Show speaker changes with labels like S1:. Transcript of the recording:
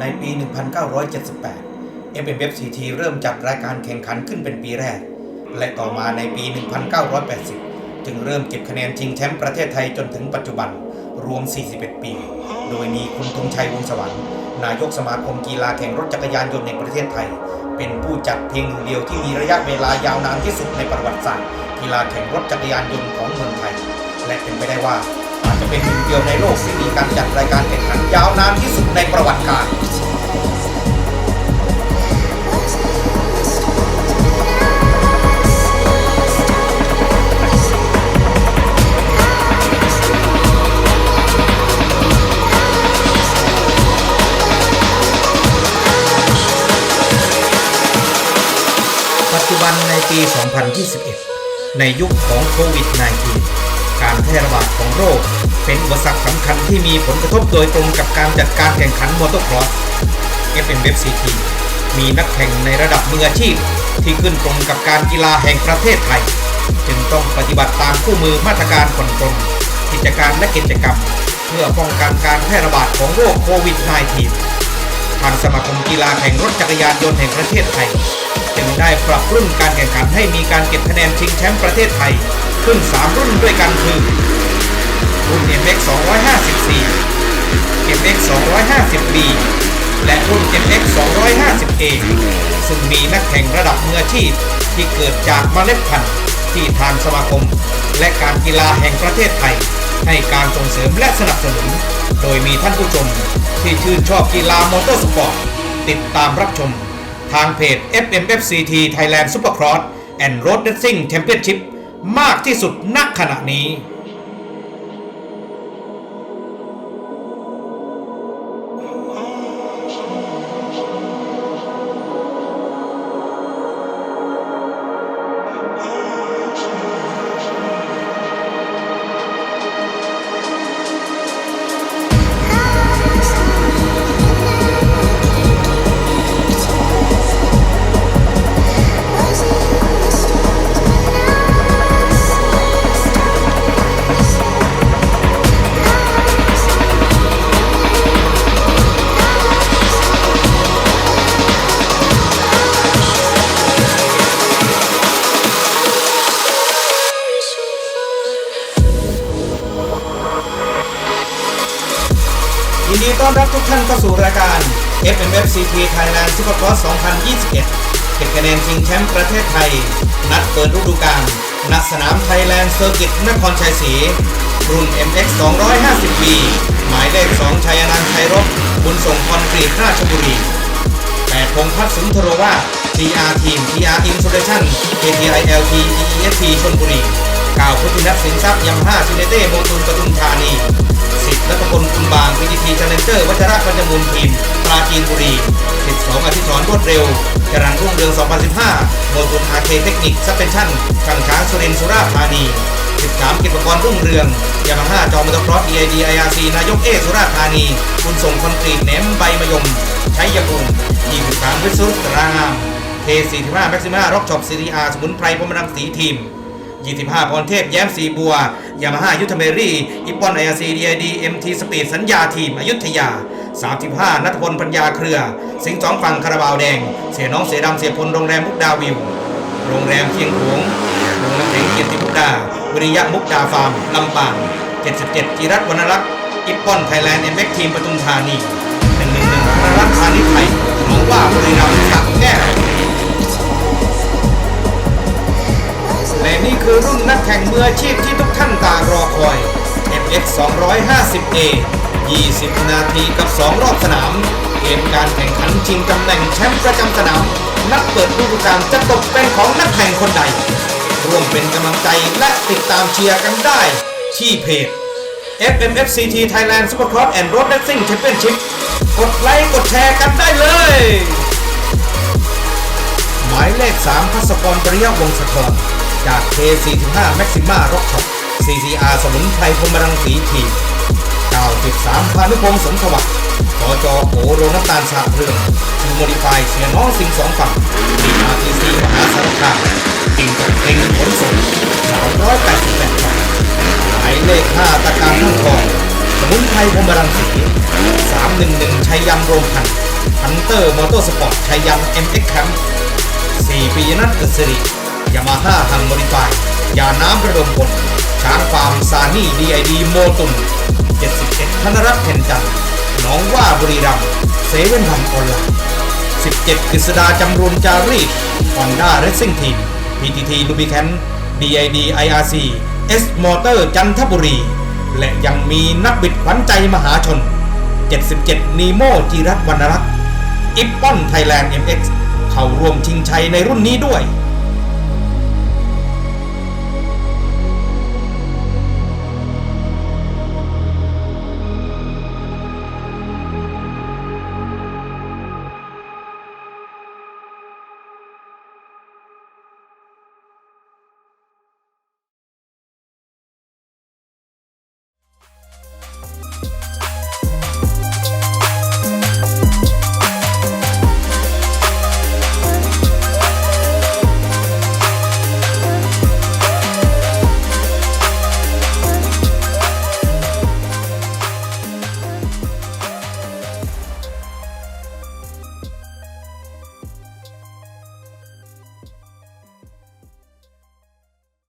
S1: ในปี 1978 f m f c t เริ่มจัดรายการแข่งขันขึ้นเป็นปีแรก และต่อมาในปี 1980 จึงเริ่มเก็บคะแนนชิงแชมป์ประเทศไทยจนถึงปัจจุบันรวม 41 ปี โดยมีคุณธงชัยวงศ์สวรรค์ นายกสมาคมกีฬาแข่งรถจักรยานยนต์แห่งประเทศไทย เป็นผู้จัดเพียงหนึ่งเดียวที่มีระยะเวลายาวนานที่สุดในประวัติศาสตร์กีฬาแข่งรถจักรยานยนต์ของเมืองไทย และเป็นไปได้ว่า อาจจะเป็นหนึ่งเดียวในโลกที่มีการจัดรายการแข่งขันยาวนานที่สุดในประวัติการปัจจุบันในปี 2021 ในยุคของโควิด -19 การแพร่ระบาดของโรค เป็นอุปสรรคสำคัญที่มีผลกระทบโดยตรงกับการจัดการแข่งขันมอเตอร์ครอส FMFCT มีนักแข่งในระดับมืออาชีพ ที่ขึ้นตรงกับการกีฬาแห่งประเทศไทย จึงต้องปฏิบัติตามคู่มือมาตรการผ่อนปลนกิจการและกิจกรรม เพื่อป้องกันการแพร่ระบาดของโรคโควิด -19 ทางสมาคมกีฬาแข่งรถจักรยานยนต์แห่งประเทศไทย จึงได้ปรับรุ่นการแข่งขันให้มีการเก็บคะแนนชิงแชมป์ประเทศไทย ขึ้น 3 รุ่นด้วยกันคือ รุ่น MX 250C MX 250B และรุ่น MX 250A ซึ่งมีนักแข่งระดับมืออาชีพที่เกิดจากเมล็ดพันธุ์ที่ทางสมาคม และการกีฬาแห่งประเทศไทย ให้การส่งเสริมและสนับสนุน โดยมีท่านผู้ชมที่ชื่นชอบกีฬามอเตอร์สปอร์ตติดตามรับชม ทางเพจ FMFCT Thailand Supercross and Road Racing Championship มากที่สุดณขณะนี้ ต้อนรับทุกท่านเข้าสู่รายการ FMFCT Thailand Supercross 2021เก็บคะแนนชิงแชมป์ประเทศไทย นัดเปิดฤดูกาลณสนาม Thailand Circuit นครชัยศรี รุ่น MX 250B หมายเลข 2 ชัยนันต์ชัยรบบุญส่งคอนกรีตราชบุรี8พงพัฒน์สุนทรวา TR Team TR Insulation KTI LT EESP ชลบุรี9พุทธินัทสินทรัพย์ยำห้าซินเนเต้โมตุนปทุมธานี สิทธิ์รัตพลคุณบาง PTT Challenger วัชระปัญจมูลทีมปราจีนบุรี 12 อาทิตย์สอนรวดเร็วจรันรุ่งเรือง 2015โมตุนอาเคเทคนิคซับเพนชั่นช่างช้างสุรินทร์สุราษฎร์ธานี 13 กิจกรรุ่งเรือง ยามาฮ่าจอมอเตอร์ครอส EID IRC นายกเอสุราษฎร์ธานี คุณส่งคอนกรีตแหนมใบมะยมชัยภูมิ23วิสุทธิ์ตรางาม K45 แม็กซิม่าร็อกช็อป CTR สมุนไพรพรมรังสีทีม 25พรเทพแย้มสีบัวยามาฮ่ายุทธเมรี่อิปอนไออาร์ซีดีไอดีเอ็มทีสปีดสัญญาทีมอยุธยา 35 นัทพลปัญญาเครือ สิงห์สองฝั่งคาราบาวแดง เสียน้องเสียดำเสียพลโรงแรมมุกดาวิว โรงแรมเคียงโขงโรงน้ำแข็งเกียรติมุกดาวิริยะมุกดาฟาร์มลำปาง 77 จิรัตวรรณรักษ์อิปอนไทยแลนด์เอ็มเอ็กทีมปทุมธานี111ธนรัตน์พาณิชย์ไทยหนองว่าบุรีรัมย์สักแก้ว และนี่คือรุ่นนักแข่งมืออาชีพที่ทุกท่านต่างรอคอย MX 250A 20 นาทีกับ 2 รอบสนาม เกมการแข่งขันชิงตำแหน่งแชมป์ประจำสนาม นักเปิดฤดูกาลจะตกเป็นของนักแข่งคนใด ร่วมเป็นกำลังใจและติดตามเชียร์กันได้ ที่เพจ FMFCT Thailand Supercross and Road Racing Championship กดไลค์กดแชร์กันได้เลย หมายเลข 3พัสกรปริยวงศธร จาก K45 Maxima Rock Shop CCR สมุนไพรพรมรังสีทีม93พานุพงศ์สมสวัสดิ์กจอโอโรน้ำตาลสาเรื่องทูโมดิฟายเสียน้องสิงสองฝั่ง DRTC มหาสารคามกิ่งตกเต็งขนส่ง388ฝั่งหมายเลข5ตะการทั้งทอง สมุนไพรพรมรังสี 311 ชัยยำโรงพันฮันเตอร์มอเตอร์สปอร์ตชัยยัน MX Camp 4ปีนัทกฤษสิริ ยามาฮ่าฮังโมดิฟายยาน้ำระดมพลช้างฟาร์มซานี่ดีไอดีโมตุน71ธนรัตน์เพ็ญจันทร์น้องว่าบุรีรัมย์เซเว่นพันออนไลน์17กฤษดาจำรุนจารีตฮอนด้าเรซซิ่งทีม PTT ลูบิแคน DID IRC S Motor จันทบุรี และยังมีนักบิดขวัญใจมหาชน 77 นีโมจิรัตน์วรรณรักษ์อิปปอนไทยแลนด์ MX เข้าร่วมชิงชัยในรุ่นนี้ด้วย